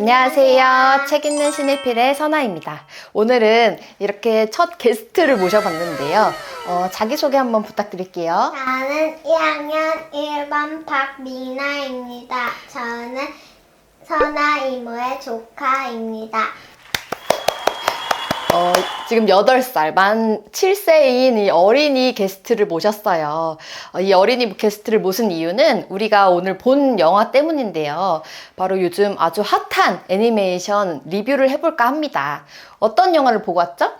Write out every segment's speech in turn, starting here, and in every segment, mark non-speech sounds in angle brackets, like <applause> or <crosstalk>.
안녕하세요. 책 읽는 신일필의 선아입니다. 오늘은 이렇게 첫 게스트를 모셔봤는데요. 어, 자기소개 한번 부탁드릴게요. 저는 2학년 1반 박미나입니다. 저는 선아 이모의 조카입니다. 어, 지금 8살, 만 7세인 이 어린이 게스트를 모셨어요. 어, 이 어린이 게스트를 모신 이유는 우리가 오늘 본 영화 때문인데요. 바로 요즘 아주 핫한 애니메이션 리뷰를 해볼까 합니다. 어떤 영화를 보고 왔죠?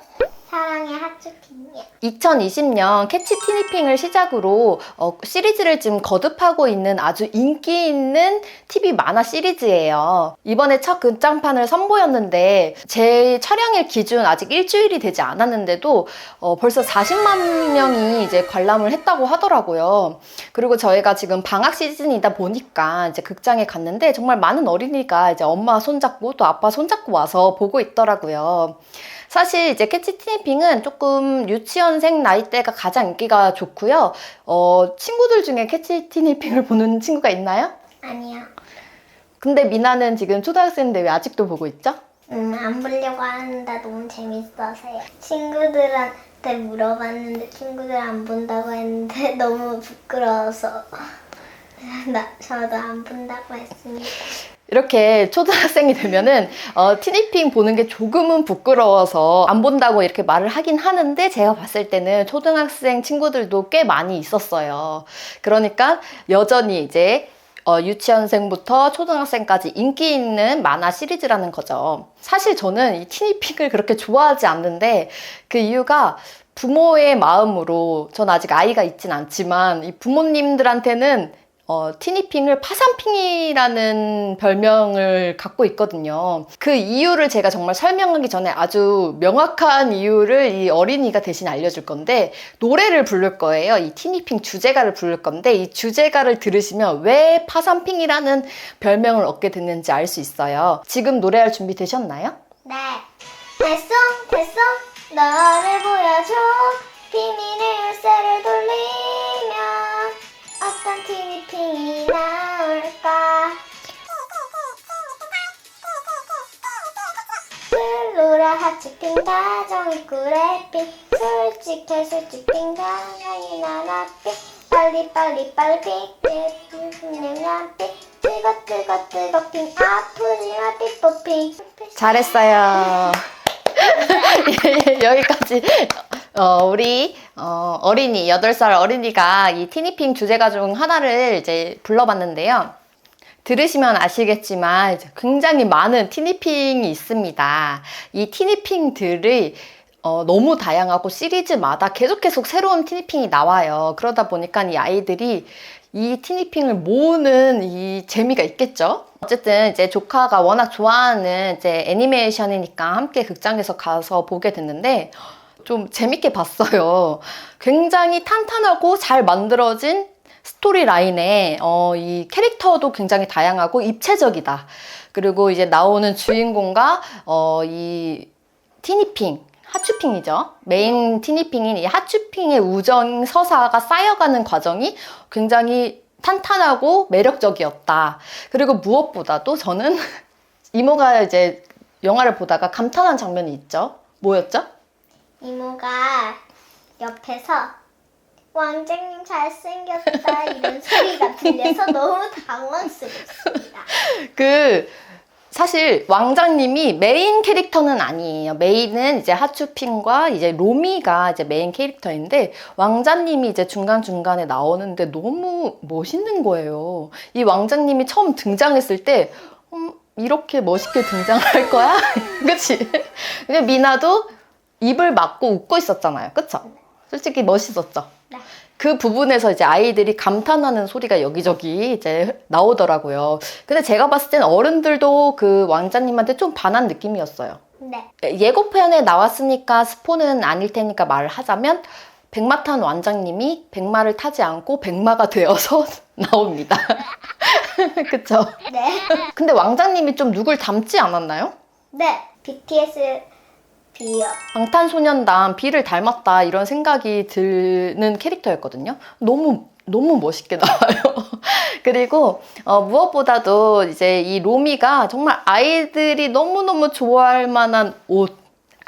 사랑의 하츄핑이요. 2020년 캐치 티니핑을 시작으로 어, 시리즈를 지금 거듭하고 있는 아주 인기 있는 TV 만화 시리즈예요. 이번에 첫 극장판을 선보였는데 제 촬영일 기준 아직 일주일이 되지 않았는데도 어, 벌써 40만 명이 이제 관람을 했다고 하더라고요. 그리고 저희가 지금 방학 시즌이다 보니까 이제 극장에 갔는데 정말 많은 어린이가 이제 엄마 손잡고 또 아빠 손잡고 와서 보고 있더라고요. 사실 이제 캐치 티니핑은 조금 유치원생 나이대가 가장 인기가 좋고요. 어, 친구들 중에 캐치 티니핑을 <laughs> 보는 친구가 있나요? 아니요. 근데 미나는 지금 초등학생인데 왜 아직도 보고 있죠? 음, 안 보려고 하는데 너무 재밌어서요. 친구들한테 물어봤는데 친구들 안 본다고 했는데 <laughs> 너무 부끄러워서 <laughs> 나, 저도 안 본다고 했습니다. 이렇게 초등학생이 되면은 어, 티니핑 보는 게 조금은 부끄러워서 안 본다고 이렇게 말을 하긴 하는데 제가 봤을 때는 초등학생 친구들도 꽤 많이 있었어요. 그러니까 여전히 이제 어, 유치원생부터 초등학생까지 인기 있는 만화 시리즈라는 거죠. 사실 저는 이 티니핑을 그렇게 좋아하지 않는데 그 이유가 부모의 마음으로 전 아직 아이가 있진 않지만 이 부모님들한테는 어, 티니핑을 파산핑이라는 별명을 갖고 있거든요. 그 이유를 제가 정말 설명하기 전에 아주 명확한 이유를 이 어린이가 대신 알려줄 건데, 노래를 부를 거예요. 이 티니핑 주제가를 부를 건데, 이 주제가를 들으시면 왜 파산핑이라는 별명을 얻게 됐는지 알 수 있어요. 지금 노래할 준비 되셨나요? 네. 됐어, 됐어. 너를 보여 하치핑 다정이 꾸레핑 솔직해 솔직핑 당연히 나나핑 빨리 빨리 빨리 핑핑핑핑핑 뜨거 뜨거 뜨거 핑 아프지 마 삐뽀핑 잘했어요. <laughs> 여기까지. 어, 우리 어, 어린이 8살 어린이가 이 티니핑 주제가 중 하나를 이제 불러봤는데요. 들으시면 아시겠지만 굉장히 많은 티니핑이 있습니다. 이 티니핑들이 어, 너무 다양하고 시리즈마다 계속 계속 새로운 티니핑이 나와요. 그러다 보니까 이 아이들이 이 티니핑을 모으는 이 재미가 있겠죠? 어쨌든 이제 조카가 워낙 좋아하는 이제 애니메이션이니까 함께 극장에서 가서 보게 됐는데 좀 재밌게 봤어요. 굉장히 탄탄하고 잘 만들어진 스토리 라인에 어, 이 캐릭터도 굉장히 다양하고 입체적이다. 그리고 이제 나오는 주인공과 어, 이 티니핑 하츄핑이죠. 메인 티니핑인 이 하츄핑의 우정 서사가 쌓여가는 과정이 굉장히 탄탄하고 매력적이었다. 그리고 무엇보다도 저는 <laughs> 이모가 이제 영화를 보다가 감탄한 장면이 있죠. 뭐였죠? 이모가 옆에서 왕자님 잘생겼다 이런 소리가 들려서 너무 당황스럽습니다. 그 사실 왕자님이 메인 캐릭터는 아니에요. 메인은 이제 하츄핑과 이제 로미가 이제 메인 캐릭터인데 왕자님이 이제 중간 중간에 나오는데 너무 멋있는 거예요. 이 왕자님이 처음 등장했을 때 음, 이렇게 멋있게 등장할 거야? <laughs> 그치? 근데 미나도 입을 막고 웃고 있었잖아요. 그쵸? 솔직히 멋있었죠? 네. 그 부분에서 이제 아이들이 감탄하는 소리가 여기저기 이제 나오더라고요. 근데 제가 봤을 땐 어른들도 그 왕자님한테 좀 반한 느낌이었어요. 네. 예고편에 나왔으니까 스포는 아닐 테니까 말을 하자면 백마 탄 왕자님이 백마를 타지 않고 백마가 되어서 <laughs> 나옵니다. <laughs> 그쵸? 네. 근데 왕자님이 좀 누굴 닮지 않았나요? 네. BTS 비요. 방탄소년단 비를 닮았다 이런 생각이 드는 캐릭터였거든요. 너무 너무 멋있게 <laughs> 나와요. 그리고 어, 무엇보다도 이제 이 로미가 정말 아이들이 너무너무 좋아할 만한 옷,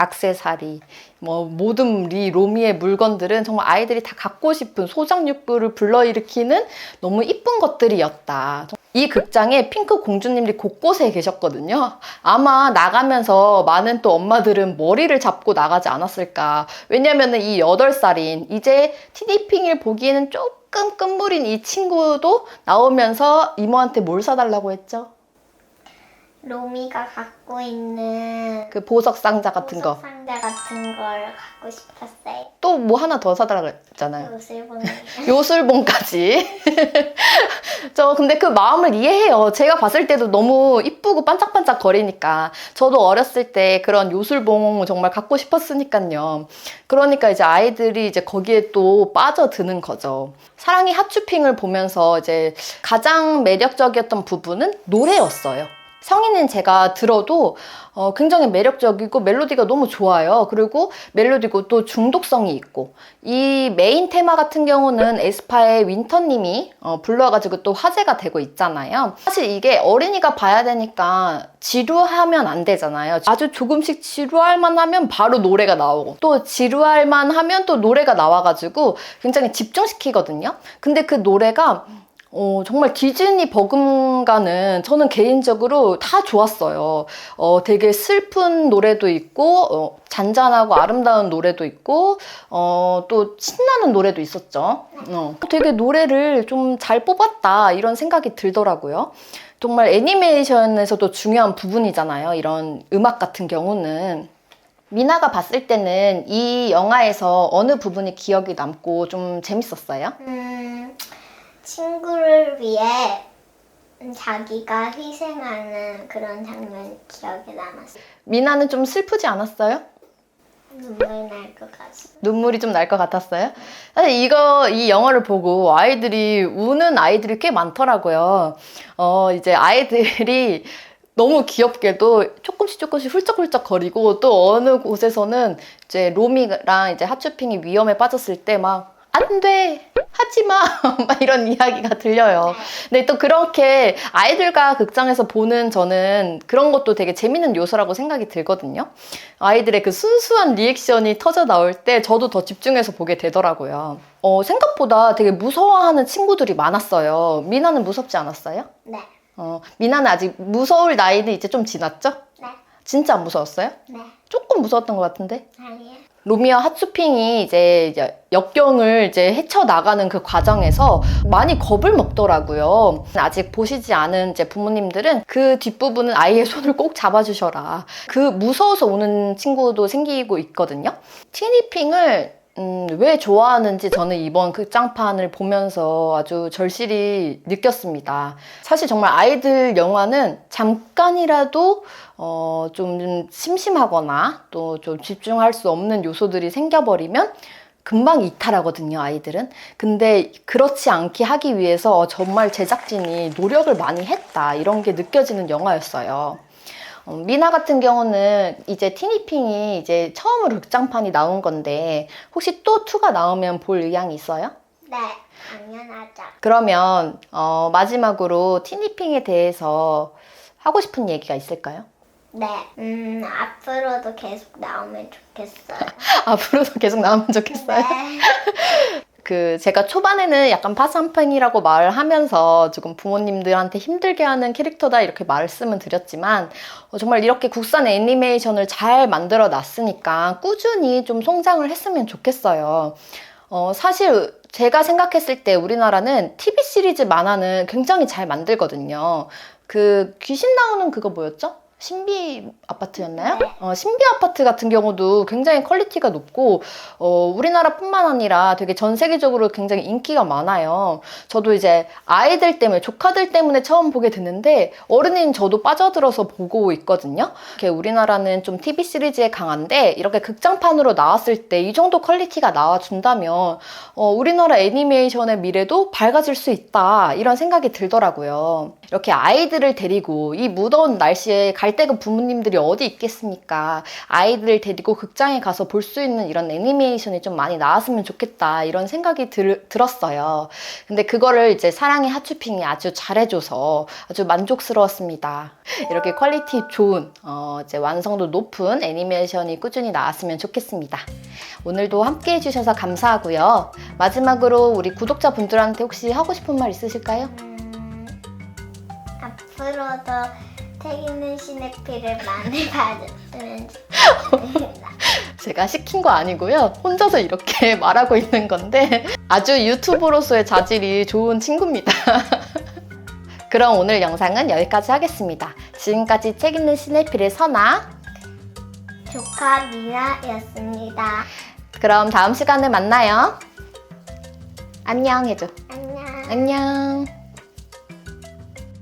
악세사리, 뭐 모든 이 로미의 물건들은 정말 아이들이 다 갖고 싶은 소장 욕구를 불러일으키는 너무 이쁜 것들이었다. 이 극장에 핑크 공주님들이 곳곳에 계셨거든요. 아마 나가면서 많은 또 엄마들은 머리를 잡고 나가지 않았을까. 왜냐면은 이 8살인 이제 티니핑을 보기에는 조금 끝물인 이 친구도 나오면서 이모한테 뭘 사달라고 했죠? 로미가 갖고 있는 그 보석 상자 같은 거. 보석 상자 같은 걸 갖고 싶었어요. 또 뭐 하나 더 사달라고 했잖아요. 옷을 보니 요술봉까지. <laughs> 저 근데 그 마음을 이해해요. 제가 봤을 때도 너무 이쁘고 반짝반짝 거리니까. 저도 어렸을 때 그런 요술봉 정말 갖고 싶었으니까요. 그러니까 이제 아이들이 이제 거기에 또 빠져드는 거죠. 사랑의 핫추핑을 보면서 이제 가장 매력적이었던 부분은 노래였어요. 성인인 제가 들어도 어, 굉장히 매력적이고 멜로디가 너무 좋아요. 그리고 멜로디고 또 중독성이 있고 이 메인 테마 같은 경우는 에스파의 윈터님이 어, 불러가지고 또 화제가 되고 있잖아요. 사실 이게 어린이가 봐야 되니까 지루하면 안 되잖아요. 아주 조금씩 지루할 만하면 바로 노래가 나오고 또 지루할 만하면 또 노래가 나와가지고 굉장히 집중시키거든요. 근데 그 노래가 어, 정말 디즈니 버금가는 저는 개인적으로 다 좋았어요. 어, 되게 슬픈 노래도 있고, 어, 잔잔하고 아름다운 노래도 있고, 어, 또 신나는 노래도 있었죠. 어, 되게 노래를 좀 잘 뽑았다, 이런 생각이 들더라고요. 정말 애니메이션에서도 중요한 부분이잖아요. 이런 음악 같은 경우는. 미나가 봤을 때는 이 영화에서 어느 부분이 기억이 남고 좀 재밌었어요? 음, 친구를 위해 자기가 희생하는 그런 장면이 기억에 남았어요. 미나는 좀 슬프지 않았어요? 눈물 날 것 같아요. 눈물이 좀 날 것 같았어요. 사실 이거 이 영화를 보고 아이들이 우는 아이들이 꽤 많더라고요. 어 이제 아이들이 너무 귀엽게도 조금씩 조금씩 훌쩍훌쩍 거리고 또 어느 곳에서는 이제 로미랑 이제 하츄핑이 위험에 빠졌을 때 막 안 돼! 하지 마! <laughs> 막 이런 이야기가 들려요. 근데 또 그렇게 아이들과 극장에서 보는 저는 그런 것도 되게 재밌는 요소라고 생각이 들거든요. 아이들의 그 순수한 리액션이 터져 나올 때 저도 더 집중해서 보게 되더라고요. 어, 생각보다 되게 무서워하는 친구들이 많았어요. 미나는 무섭지 않았어요? 네, 어, 미나는 아직 무서울 나이는 이제 좀 지났죠? 네, 진짜 안 무서웠어요? 네. 조금 무서웠던 것 같은데? 아니에요. 로미와 핫수핑이 이제 역경을 이제 헤쳐나가는 그 과정에서 많이 겁을 먹더라고요. 아직 보시지 않은 이제 부모님들은 그 뒷부분은 아이의 손을 꼭 잡아주셔라. 그 무서워서 우는 친구도 생기고 있거든요. 티니핑을 음, 왜 좋아하는지 저는 이번 극장판을 보면서 아주 절실히 느꼈습니다. 사실 정말 아이들 영화는 잠깐이라도 어, 좀 심심하거나 또 좀 집중할 수 없는 요소들이 생겨버리면 금방 이탈하거든요, 아이들은. 근데 그렇지 않게 하기 위해서 어, 정말 제작진이 노력을 많이 했다. 이런 게 느껴지는 영화였어요. 어, 미나 같은 경우는 이제 티니핑이 이제 처음으로 극장판이 나온 건데 혹시 또 2가 나오면 볼 의향이 있어요? 네, 당연하죠. 그러면 어, 마지막으로 티니핑에 대해서 하고 싶은 얘기가 있을까요? 네, 음, 앞으로도 계속 나오면 좋겠어요. <laughs> 앞으로도 계속 나오면 좋겠어요. 네, <laughs> 그 제가 초반에는 약간 파산팽이라고 말을 하면서 조금 부모님들한테 힘들게 하는 캐릭터다 이렇게 말씀은 드렸지만 어, 정말 이렇게 국산 애니메이션을 잘 만들어 놨으니까 꾸준히 좀 성장을 했으면 좋겠어요. 어, 사실 제가 생각했을 때 우리나라는 TV 시리즈 만화는 굉장히 잘 만들거든요. 그 귀신 나오는 그거 뭐였죠? 신비 아파트였나요? 네. 어, 신비 아파트 같은 경우도 굉장히 퀄리티가 높고 어, 우리나라뿐만 아니라 되게 전 세계적으로 굉장히 인기가 많아요. 저도 이제 아이들 때문에 조카들 때문에 처음 보게 됐는데 어른인 저도 빠져들어서 보고 있거든요. 이렇게 우리나라는 좀 TV 시리즈에 강한데 이렇게 극장판으로 나왔을 때 이 정도 퀄리티가 나와준다면 어, 우리나라 애니메이션의 미래도 밝아질 수 있다 이런 생각이 들더라고요. 이렇게 아이들을 데리고 이 무더운 날씨에 갈 데가 부모님들이 어디 있겠습니까? 아이들을 데리고 극장에 가서 볼 수 있는 이런 애니메이션이 좀 많이 나왔으면 좋겠다 이런 생각이 들, 들었어요. 근데 그거를 이제 사랑의 하츄핑이 아주 잘해줘서 아주 만족스러웠습니다. 이렇게 퀄리티 좋은 어, 이제 완성도 높은 애니메이션이 꾸준히 나왔으면 좋겠습니다. 오늘도 함께 해주셔서 감사하고요. 마지막으로 우리 구독자분들한테 혹시 하고 싶은 말 있으실까요? 음, 앞으로도 책 있는 시네피를 많이 <laughs> 봐줬으면 좋겠습니다. 제가 시킨 거 아니고요. 혼자서 이렇게 <laughs> 말하고 있는 건데 아주 유튜버로서의 자질이 좋은 친구입니다. <laughs> 그럼 오늘 영상은 여기까지 하겠습니다. 지금까지 책 있는 시네필의 선아. 조카 미나였습니다. 그럼 다음 시간에 만나요. 안녕 해줘. 안녕. 안녕.